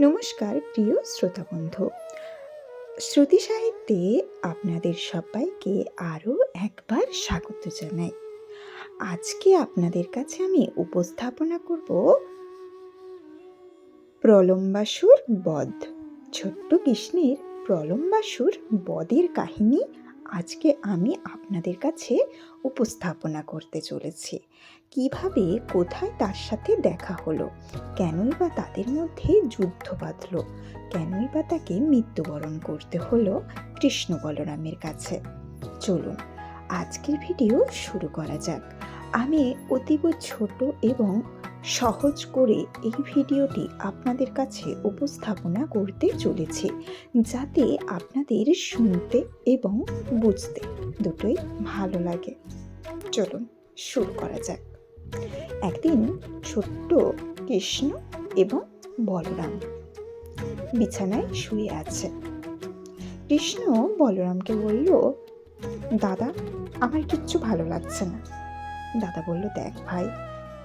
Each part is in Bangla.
নমস্কার, প্রিয় শ্রোতা বন্ধু শ্রুতি সাহিত্যে আপনাদের সবাইকে আরও একবার স্বাগত জানাই। আজকে আপনাদের কাছে আমি উপস্থাপনা করব প্রলম্বাসুর বধ। ছোট্ট কৃষ্ণের প্রলম্বাসুর বধের কাহিনী আজকে আমি আপনাদের কাছে উপস্থাপনা করতে চলেছি। কীভাবে কোথায় তার সাথে দেখা হলো? কেনই বা তাদের মধ্যে যুদ্ধ বাঁধল? কেনই বা তাকে মৃত্যুবরণ করতে হলো? কৃষ্ণ বলরামের কাছে। চলুন, আজকের ভিডিও শুরু করা যাক। আমি অতীব ছোট এবং সহজ করে এই ভিডিওটি আপনাদের কাছে উপস্থাপনা করতে চলেছি, যাতে আপনাদের শুনতে এবং বুঝতে দুটোই ভালো লাগে। চলুন শুরু করা যাক। একদিন ছোট্ট কৃষ্ণ এবং বলরাম বিছানায় শুয়ে আছে। কৃষ্ণ বলরামকে বলল, দাদা, আমার কিচ্ছু ভালো লাগছে না। দাদা বলল, দেখ ভাই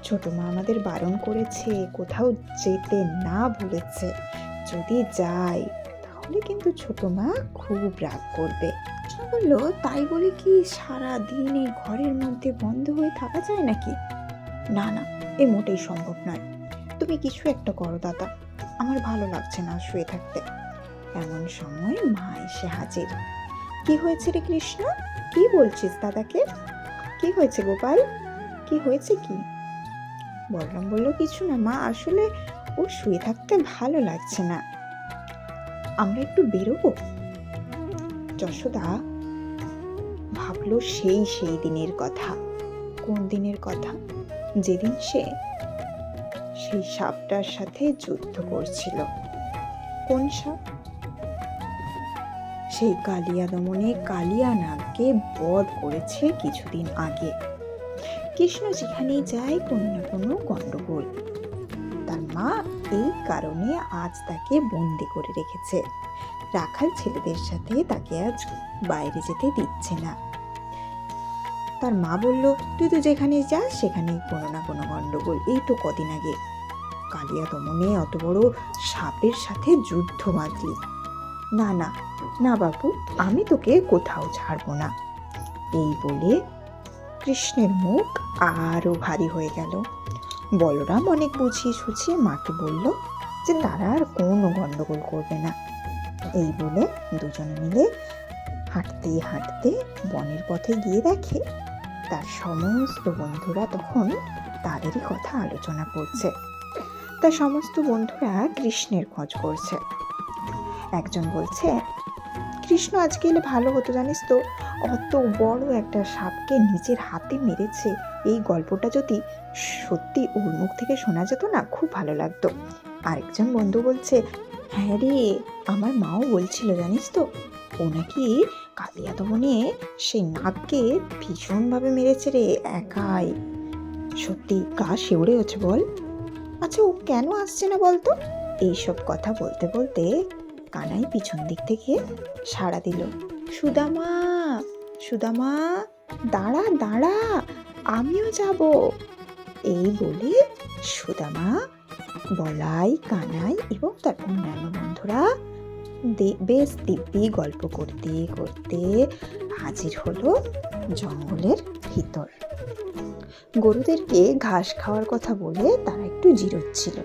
ছোট মা আমাদের বারণ করেছে, কোথাও যেতে না বলেছে। যদি যাই তাহলে কিন্তু ছোট মা খুব রাগ করবে। বলল তাই বলে কি সারা দিন এই ঘরের মধ্যে বন্ধ হয়ে থাকা যায় নাকি? না না, এ মোটেই সম্ভব নয়। তুমি কিছু একটা করো দাদা, আমার ভালো লাগছে না শুয়ে থাকতে। এমন সময় মা এসে হাজির। কি হয়েছে রে কৃষ্ণ? কি বলছিস দাদাকে? কি হয়েছে গোপাল? কি হয়েছে কি? বলরাম বলল কিছু না, মা, আসলে ও শুয়ে থাকতে ভালো লাগছে না। আমরা একটু বেরোবো? যশোদা ভাবলো সেই সেই দিনের কথা। কোন দিনের কথা? যেদিন সে সেই সাপটার সাথে যুদ্ধ করছিল। কোন সাপ? সেই কালিয়া দমনে কালিয়া নাগকে বধ করেছে কিছুদিন আগে। কৃষ্ণ যেখানেই যায়, কোনো না কোনো গণ্ডগোল। তার মা এই কারণে আজ তাকে বন্দি করে রেখেছে। রাখাল ছেলেদের সাথে তাকে আজ বাইরে যেতে দিচ্ছে না। তার মা বলল, তুই তো যেখানে যাস সেখানেই কোনো না কোনো গণ্ডগোল। এই তো কদিন আগে। কালিয়া দমনে অত বড় সাপের সাথে যুদ্ধ বাঁধলি। না না না বাবু আমি তোকে কোথাও ছাড়বো না। এই বলে কৃষ্ণের মুখ আরও ভারী হয়ে গেল। বলরাম অনেক বুঝিয়ে সুঝিয়ে মাকে বলল যে, তারা আর কোনো গণ্ডগোল করবে না। এই বলে দুজনে মিলে হাঁটতে হাঁটতে বনের পথে গিয়ে দেখে, তার সমস্ত বন্ধুরা তখন তাদেরই কথা আলোচনা করছে। তার সমস্ত বন্ধুরা কৃষ্ণের খোঁজ করছে। একজন বলছে কৃষ্ণ আজকে এলে ভালো হতো, জানিস তো? অত বড় একটা সাপকে নিজের হাতে মেরেছে। এই গল্পটা যদি সত্যি ওর মুখ থেকে শোনা যেত না, খুব ভালো লাগতো। আরেকজন বন্ধু বলছে হ্যাঁ রে, আমার মাও বলছিল, জানিস তো? ও নাকি কালিয়া দমনে সেই নাগকে ভীষণভাবে মেরেছে রে, একাই। সত্যি গা শিউরে হচ্ছে বল। আচ্ছা ও কেন আসছে না বলতো? এইসব কথা বলতে বলতে কানাই পিছন দিক থেকে সাড়া দিল, সুদামা সুদামা, দাঁড়া দাঁড়া, আমিও যাব। এই বলে সুদামা, বলাই কানাই এবং তার অন্যান্য বন্ধুরা বেশ দিব্যি গল্প করতে করতে হাজির হলো জঙ্গলের ভিতর। গরুদেরকে ঘাস খাওয়ার কথা বলে তারা একটু জিরোচ্ছিল।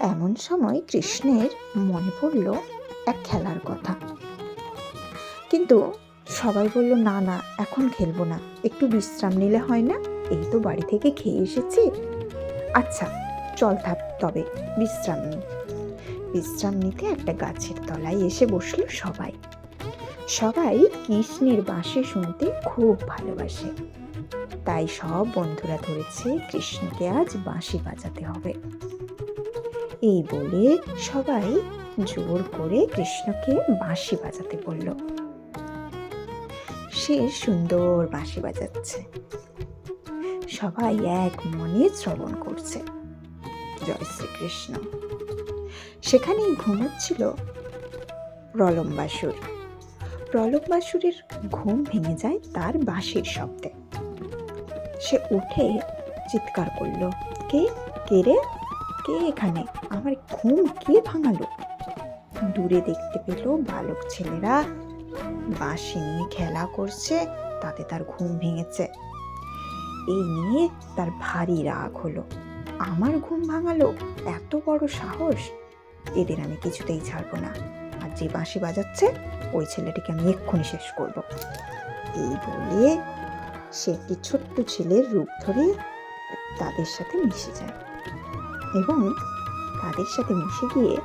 এমন সময় কৃষ্ণের মনে পড়ল এক খেলার কথা। কিন্তু সবাই বলল, না না, এখন খেলব না। একটু বিশ্রাম নিলে হয় না? এই তো বাড়ি থেকে খেয়ে এসেছি। আচ্ছা চল থাক, তবে বিশ্রাম নিই বিশ্রাম নিতে একটা গাছের তলায় এসে বসল সবাই। সবাই কৃষ্ণের বাঁশি শুনতে খুব ভালোবাসে। তাই সব বন্ধুরা ধরেছে, কৃষ্ণকে আজ বাঁশি বাজাতে হবে। এই বলে সবাই জোর করে কৃষ্ণকে বাঁশি বাজাতে বলল। সে সুন্দর বাঁশি বাজাচ্ছে। সবাই এক মনে শ্রবণ করছে। জয় শ্রীকৃষ্ণ। সেখানেই ঘুমোচ্ছিল প্রলম্বাসুর। প্রলম্বাসুরের ঘুম ভেঙে যায় তার বাঁশির শব্দে। সে উঠে চিৎকার করল, কে? কে রে? কে এখানে? আমার ঘুম কে ভাঙালো? দূরে দেখতে পেল বালক ছেলেরা বাঁশি নিয়ে খেলা করছে, তাতে তার ঘুম ভেঙেছে। এই নিয়ে তার ভারী রাগ হলো। আমার ঘুম ভাঙালো? এত বড় সাহস? এদের আমি কিছুতেই ছাড়বো না। আর যে বাঁশি বাজাচ্ছে, ওই ছেলেটিকে আমি এক্ষুনি শেষ করব। এই বলে সে একটি ছোট্ট ছেলের রূপ ধরে তাদের সাথে মিশে যায়। এবং তাদের সাথে মিশে গিয়ে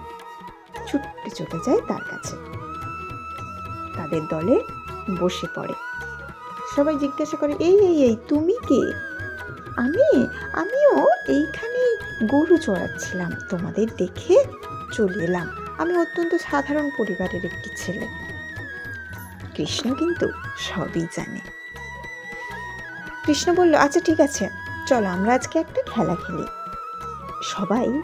ছুটতে চলে যায় তার কাছে। তাদের দলে বসে পড়ে। সবাই জিজ্ঞাসা করে, এই এই এই, তুমি কে? আমি, আমিও এইখানে গরু চড়াচ্ছিলাম। তোমাদের দেখে চলে এলাম। আমি অত্যন্ত সাধারণ পরিবারের একটি ছেলে। কৃষ্ণ কিন্তু সবই জানে। কৃষ্ণ বলল আচ্ছা ঠিক আছে। চলো, আমরা আজকে একটা খেলা খেলি। সবাই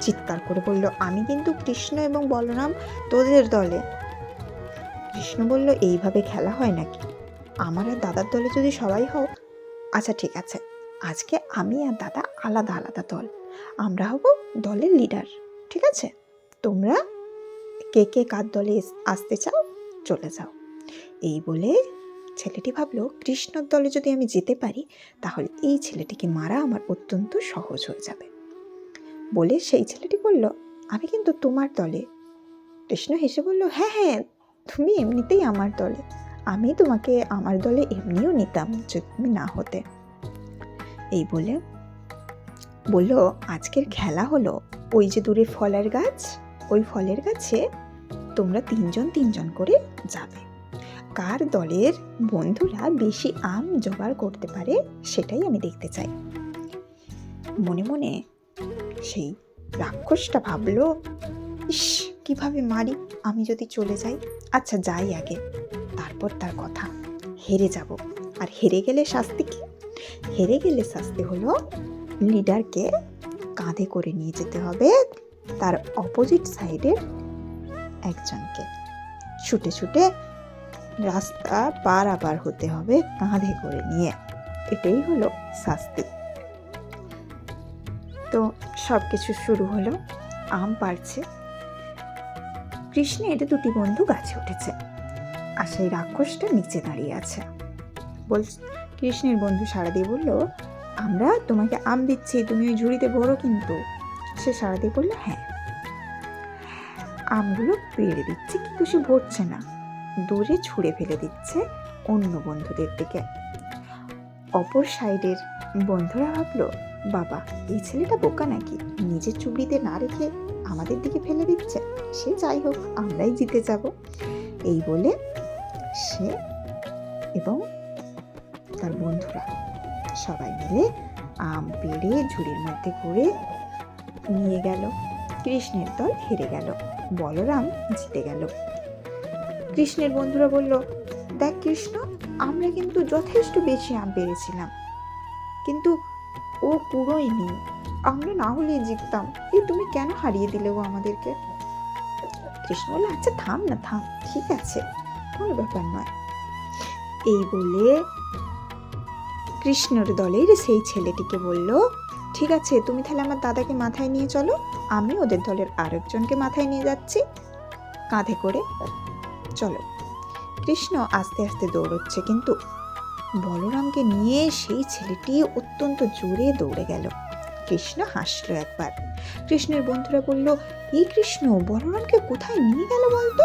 চিৎকার করে বলল, আমি কিন্তু কৃষ্ণ এবং বলরাম তোদের দলে। কৃষ্ণ বলল, এইভাবে খেলা হয় নাকি? আমার আর দাদার দলে যদি সবাই হও? আচ্ছা ঠিক আছে। আজকে আমি আর দাদা আলাদা আলাদা দল। আমরা হব দলের লিডার ঠিক আছে? তোমরা কে কে কার দলে আসতে চাও, চলে যাও। এই বলে ছেলেটি ভাবলো, কৃষ্ণর দলে যদি আমি যেতে পারি, তাহলে এই ছেলেটিকে মারা আমার অত্যন্ত সহজ হয়ে যাবে। বলে সেই ছেলেটি বলল, আমি কিন্তু তোমার দলে। কৃষ্ণ হেসে বলল হ্যাঁ হ্যাঁ তুমি এমনিতেই আমার দলে। আমি তোমাকে আমার দলে এমনিও নিতাম যদি তুমি না হতে। এই বলে বলল, আজকের খেলা হলো ওই যে দূরে ফলের গাছ, ওই ফলের গাছে তোমরা তিনজন তিনজন করে যাবে। কার দলের বন্ধুরা বেশি আম জোগাড় করতে পারে সেটাই আমি দেখতে চাই। মনে মনে সেই রাক্ষসটা ভাবলো, ইস, কীভাবে মারি? আমি যদি চলে যাই? আচ্ছা যাই আগে। তারপর তার কথা। হেরে যাব। আর হেরে গেলে শাস্তি কি? হেরে গেলে শাস্তি হলো, লিডারকে কাঁধে করে নিয়ে যেতে হবে তার অপোজিট সাইডের একজনকে। ছুটে ছুটে রাস্তা পারাপার হতে হবে কাঁধে করে নিয়ে। এটাই হলো শাস্তি। তো সব কিছু শুরু হলো। আম পাড়ছে। কৃষ্ণের দুটি বন্ধু গাছে উঠেছে। আর সেই রাক্ষসটা নিচে দাঁড়িয়ে আছে। বল, কৃষ্ণের বন্ধু সারা দিয়ে বলল, আমরা তোমাকে আম দিচ্ছি, তুমি ওই ঝুড়িতে ভরো কিন্তু। সে সারা দিয়ে বলল হ্যাঁ। আমগুলো পেড়ে দিচ্ছে কিন্তু সে ভরছে না। দূরে ছুঁড়ে ফেলে দিচ্ছে অন্য বন্ধুদের দিকে। অপর সাইডের বন্ধুরা ভাবলো বাবা, এই ছেলেটা বোকা নাকি? নিজের চুবড়িতে না রেখে আমাদের দিকে ফেলে দিচ্ছে? সে যাই হোক, আমরাই জিতে যাব। এই বলে সে এবং তার বন্ধুরা সবাই মিলে আম পেড়ে ঝুড়ির মধ্যে করে নিয়ে গেল। কৃষ্ণের দল হেরে গেল। বলরাম জিতে গেল। কৃষ্ণের বন্ধুরা বলল, দেখ কৃষ্ণ, আমরা কিন্তু যথেষ্ট বেশি আম পেরেছিলাম কিন্তু ও পুরোই নেই আমরা না হলে জিততাম। এই তুমি কেন হারিয়ে দিলে ও আমাদেরকে? কৃষ্ণ বলল আচ্ছা থাম না, থাম, ঠিক আছে। কোনো ব্যাপার নয়। এই বলে কৃষ্ণর দলের সেই ছেলেটিকে বলল, ঠিক আছে, তুমি তাহলে আমার দাদাকে মাথায় নিয়ে চলো। আমি ওদের দলের আরেকজনকে মাথায় নিয়ে যাচ্ছি। কাঁধে করে চলো। কৃষ্ণ আস্তে আস্তে দৌড়চ্ছে, কিন্তু বলরামকে নিয়ে সেই ছেলেটি অত্যন্ত জোরে দৌড়ে গেল। কৃষ্ণ হাসলো একবার। কৃষ্ণের বন্ধুরা বলল এই কৃষ্ণ, বলরামকে কোথায় নিয়ে গেল বলতো?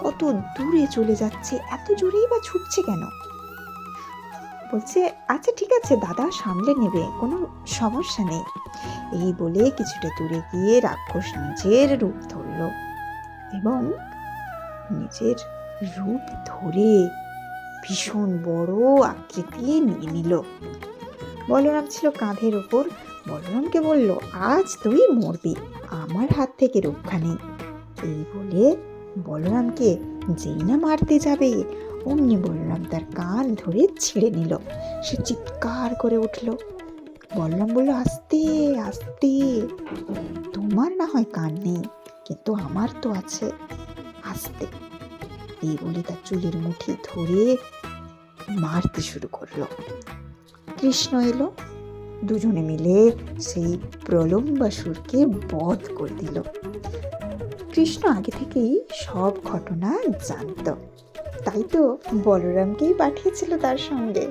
কত দূরে চলে যাচ্ছে, এত জোরেই বা ছুটছে কেন? বলছে আচ্ছা ঠিক আছে, দাদা, সামলে নেবে, কোনো সমস্যা নেই। এই বলে কিছুটা দূরে গিয়ে রাক্ষস নিজের রূপ ধরল এবং নিজের রূপ ধরে ভীষণ বড় আকৃতি নিয়ে নিল। বলরাম ছিল কাঁধের ওপর। বলরামকে বলল, আজ তুই মরবি। আমার হাত থেকে রক্ষা নেই এই বলে বলরামকে যেই না মারতে যাবে, অমনি বলরাম তার কান ধরে ছিঁড়ে নিল। সে চিৎকার করে উঠল। বলরাম বলল, আস্তে আস্তে। তোমার না হয় কান নেই, কিন্তু আমার তো আছে। আস্তে। এই বলে তার চুলের মুঠি ধরে মারতে শুরু করল। কৃষ্ণ এলো, দুজনে মিলে সেই প্রলম্বাসুরকে বধ করে দিল। কৃষ্ণ আগে থেকেই সব ঘটনা জানতো। তাই তো বলরামকেই পাঠিয়েছিল তার সঙ্গে।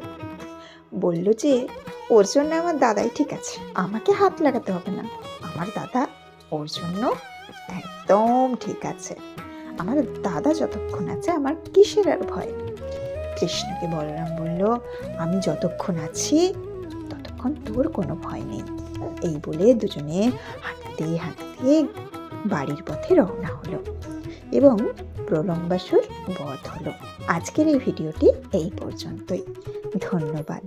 বলল যে, ওর জন্য আমার দাদাই ঠিক আছে, আমাকে হাত লাগাতে হবে না। আমার দাদা ওর জন্য একদম ঠিক আছে। আমার দাদা যতক্ষণ আছে, আমার কিসের আর ভয়? কৃষ্ণকে বলরাম বলল, আমি যতক্ষণ আছি, ততক্ষণ তোর কোনো ভয় নেই। এই বলে দুজনে হাঁটতে হাঁটতে বাড়ির পথে রওনা হলো এবং প্রলম্বাসুর বধ হলো। আজকের এই ভিডিওটি এই পর্যন্তই। ধন্যবাদ।